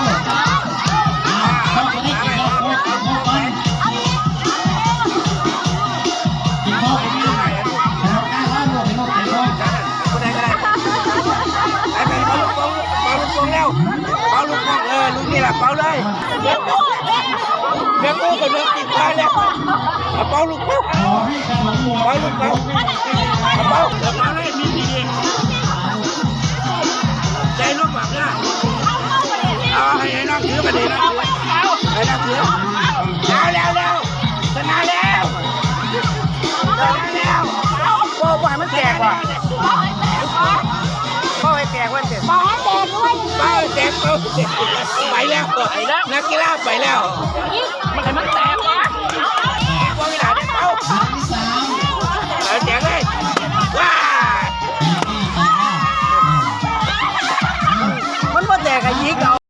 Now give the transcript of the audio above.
เป่าลูกเป็นลูกเป็นข้าวคนใดก็ได้ไอ้ไปเป่าลูกโป่งเป่าลูกโป่งแล้วเป่าลูกโป่งเออลูกนี่แหละเป่าเลยเดี๋ยวกูเดี๋ยวกูกับเรื่องติดตายแล้วเอาเป่าลูกโป่งขอให้ขนมหมดเป่าลูกโป่งเอาเป่าเดี๋ยวเป่าเลยมีดีใจลูกแบบนี้ งถือมาดีนะไอ้นั่งถือแล้วแล้วแล้วชนะแล้วชนะแล้วโอ้โปล่อยมันแตกว่ะปล่อยแตกว่ะเสร็จอกให้แตกด้วยปล่อยแตกไปแล้วไปแล้วนักกีฬาไปแล้ว มันมันแตกว่ะว่าไม่ได้เอาเอาแตกเลยว้ามันก็แตกอะยิกเอา